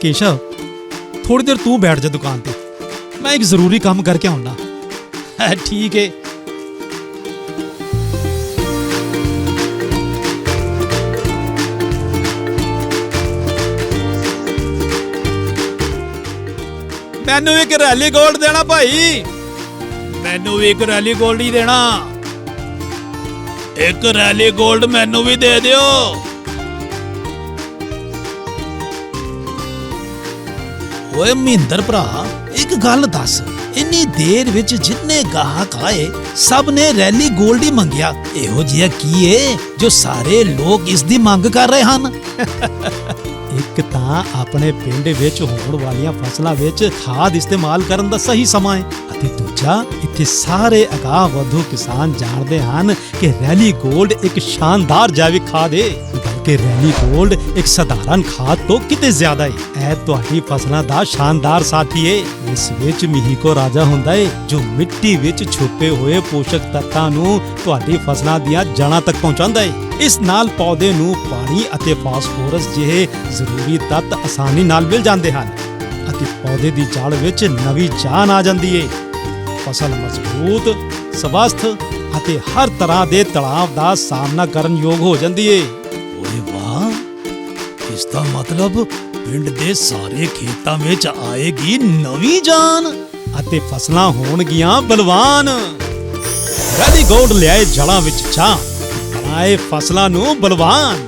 ਕੇਸ਼ਵ ਥੋੜੀ ਦੇਰ ਤੂੰ ਬੈਠ ਜਾ ਦੁਕਾਨ ਤੇ। ਮੈਂ ਇੱਕ ਜ਼ਰੂਰੀ ਕੰਮ ਕਰਕੇ ਆਉਣਾ ਠੀਕ ਹੈ ਮੈਨੂੰ ਇੱਕ ਰੈਲੀ ਗੋਲਡ ਦੇਣਾ ਭਾਈ। ਮੈਨੂੰ ਵੀ ਇੱਕ ਰੈਲੀ ਗੋਲਡ ਹੀ ਦੇਣਾ। ਇੱਕ ਰੈਲੀ ਗੋਲਡ ਮੈਨੂੰ ਵੀ ਦੇ ਦਿਓ। ਓਏ ਮਹਿੰਦਰ ਭਰਾ, ਇੱਕ ਗੱਲ ਦੱਸ। ਇੰਨੀ ਦੇਰ ਵਿੱਚ ਜਿੰਨੇ ਗਾਹਕ ਆਏ, ਸਭ ਨੇ ਰੈਲੀ ਗੋਲਡ ਹੀ ਮੰਗਿਆ। ਇਹੋ ਜਿਹਾ ਕੀ ਏ, ਜੋ ਸਾਰੇ ਲੋਕ ਇਸ ਦੀ ਮੰਗ ਕਰ ਰਹੇ ਹਨ? ਇੱਕ ਤਾਂ ਆਪਣੇ ਪਿੰਡ ਵਿੱਚ ਹੋਣ ਵਾਲੀਆਂ ਫਸਲਾਂ ਵਿੱਚ ਖਾਦ ਇਸਤੇਮਾਲ ਕਰਨ ਦਾ ਸਹੀ ਸਮਾਂ ਹੈ ਅਤੇ ਦੂਜਾ, ਇੱਥੇ ਸਾਰੇ ਅਗਾਹ ਵਧੂ ਕਿਸਾਨ ਜਾਣਦੇ ਹਨ ਕਿ ਰੈਲੀ ਗੋਲਡ ਇੱਕ ਸ਼ਾਨਦਾਰ ਜੈਵਿਕ ਖਾਦ ਹੈ ਬਲਕਿ ਰੈਲੀ ਗੋਲਡ ਇੱਕ ਸਧਾਰਨ ਖਾਦ ਤੋਂ ਕਿਤੇ ਜ਼ਿਆਦਾ ਹੈ ਇਹ ਤੁਹਾਡੀ ਫਸਲਾਂ ਦਾ ਸ਼ਾਨਦਾਰ ਸਾਥੀ ਹੈ ਇਸ ਵਿੱਚ ਮਹੀਕੋ ਰਾਜਾ ਹੁੰਦਾ ਹੈ ਜੋ ਮਿੱਟੀ ਵਿੱਚ ਛੁਪੇ ਹੋਏ ਪੋਸ਼ਕ ਤੱਤਾਂ ਨੂੰ ਤੁਹਾਡੀ ਫਸਲਾਂ ਦੀਆਂ ਜੜ੍ਹਾਂ ਤੱਕ ਪਹੁੰਚਾਉਂਦਾ ਹੈ ਇਸ ਨਾਲ ਪੌਦੇ ਨੂੰ ਪਾਣੀ ਅਤੇ ਫਾਸਫੋਰਸ ਜਿਹੇ ਜ਼ਰੂਰੀ ਤੱਤ ਆਸਾਨੀ ਨਾਲ ਮਿਲ ਜਾਂਦੇ ਹਨ ਅਤੇ ਪੌਦੇ ਦੀ ਜੜ ਵਿੱਚ ਨਵੀਂ ਜਾਨ ਆ ਜਾਂਦੀ ਹੈ ਫਸਲ ਮਜ਼ਬੂਤ, ਸਵਸਥ ਅਤੇ ਹਰ ਤਰ੍ਹਾਂ ਦੇ ਤਣਾਅ ਦਾ ਸਾਹਮਣਾ ਕਰਨ ਯੋਗ ਹੋ ਜਾਂਦੀ ਹੈ ਇਸ ਦਾ ਮਤਲਬ ਪਿੰਡ ਦੇ ਸਾਰੇ ਖੇਤਾਂ ਵਿੱਚ ਆਏਗੀ ਨਵੀਂ ਜਾਨ ਅਤੇ ਫਸਲਾਂ ਹੋਣਗੀਆਂ ਬਲਵਾਨ। ਰੈਡੀ ਗੋਲਡ ਲਿਆਏ ਜੜਾਂ ਵਿੱਚ ਚਾਹ ਬਣਾਏ ਫਸਲਾਂ ਨੂੰ ਬਲਵਾਨ।